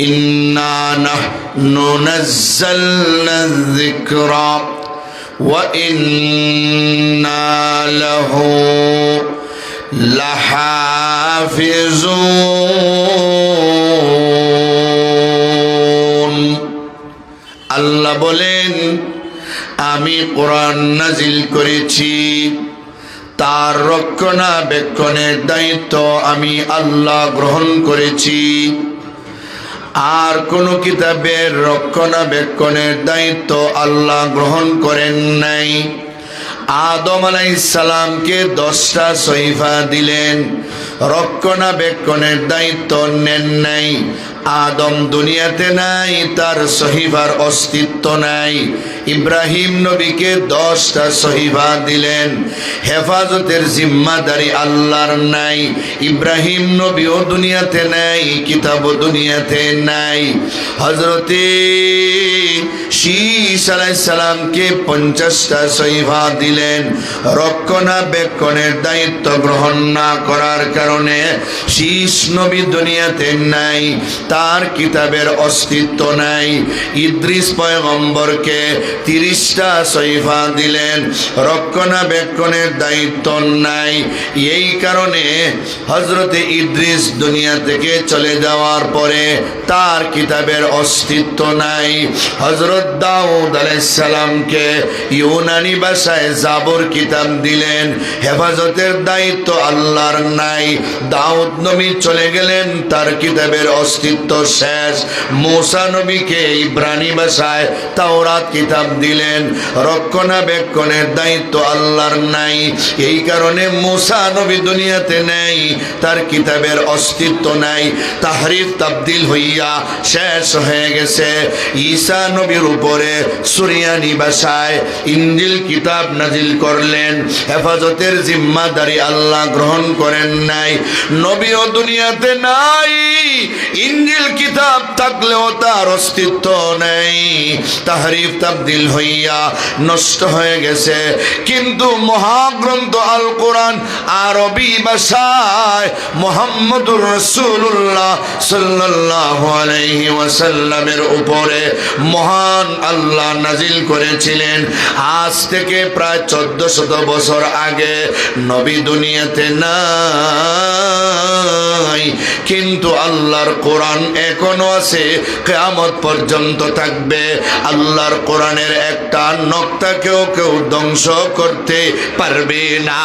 إنا نحن نزلنا الذكر وإنا له لحافظون আল্লাহ বলেন আমি কোরআন নাজিল করেছি তার রক্ষণাবেক্ষণের দায়িত্ব আমি আল্লাহ গ্রহণ করেছি আর কোন কিতাবের রক্ষণাবেক্ষণের দায়িত্ব আল্লাহ গ্রহণ করেন নাই। আদম আলাইসালামকে দশটা সৈফা দিলেন। রক্ষণাবেক্ষণের দায়িত্ব নেন নাই। আদম দুনিয়াতে নাই, তার সহিফার অস্তিত্ব নাই। ইব্রাহিম নবীকে দশটা সহিফা দিলেন। হেফাজতের জিম্মাদারি আল্লাহর নাই। ইব্রাহিম নবীও দুনিয়াতে নাই, কিতাবও দুনিয়াতে নাই। হজরতে শীষ আলাইসালামকে পঞ্চাশটা সহিফা দিলেন। রক্ষণাবেক্ষণের দায়িত্ব গ্রহণ না করার কারণে শীষ নবী দুনিয়াতে নাই। তার কিতাবের অস্তিত্ব নাই। ইদ্রিস পয়গম্বরকে তিরিশটা সহিফা দিলেন। রক্ষণাবেক্ষণের দায়িত্ব নাই। এই কারণে হজরতে ইদ্রিস দুনিয়া থেকে চলে যাওয়ার পরে তার কিতাবের অস্তিত্ব নাই। হজরত দাউদ আলাইসালামকে ইউনানি ভাষায় জাবর কিতাব দিলেন। হেফাজতের দায়িত্ব আল্লাহর নাই। দাউদ নবী চলে গেলেন, তার কিতাবের অস্তিত্ব শেষ। মোসা নবীকে ইব্রানি ভাষায় তাওরাত কিতাব দিলেন। রক্ষণাবেক্ষণের দায়িত্ব আল্লাহর নাই। এই কারণে মোসা নবী দুনিয়াতে নেই, তার কিতাবের অস্তিত্ব নাই। তাহরিফ, তাবদিল হইয়া শেষ হয়ে গেছে। ঈসা নবীর উপরে সুরিয়ানি ভাষায় ইন্দিল কিতাব নাজিল করলেন। হেফাজতের জিম্মাদারি আল্লাহ গ্রহণ করেন নাই। নবীও দুনিয়াতে নাই ইঞ্জিল কিতাব থাকলেও তার অস্তিত্ব নেই। তাহরিফ তাবদিল হইয়া নষ্ট হয়ে গেছে। কিন্তু মহাগ্রন্থ আল কোরআন আরবি ভাষায় মোহাম্মদুর রসুল্লাহ সাল্লাল্লাহু আলাইহি ওয়াসাল্লামের উপরে মহান আল্লাহ নাজিল করেছিলেন। আজ থেকে প্রায় চোদ্দ শত বছর আগে নবী দুনিয়াতে নাই। কিন্তু আল্লাহর কোরআন এখনও আছে, কেয়ামত পর্যন্ত থাকবে। আল্লাহর কোরআনের একটা নক্তাকেও কেউ ধ্বংস করতে পারবে না।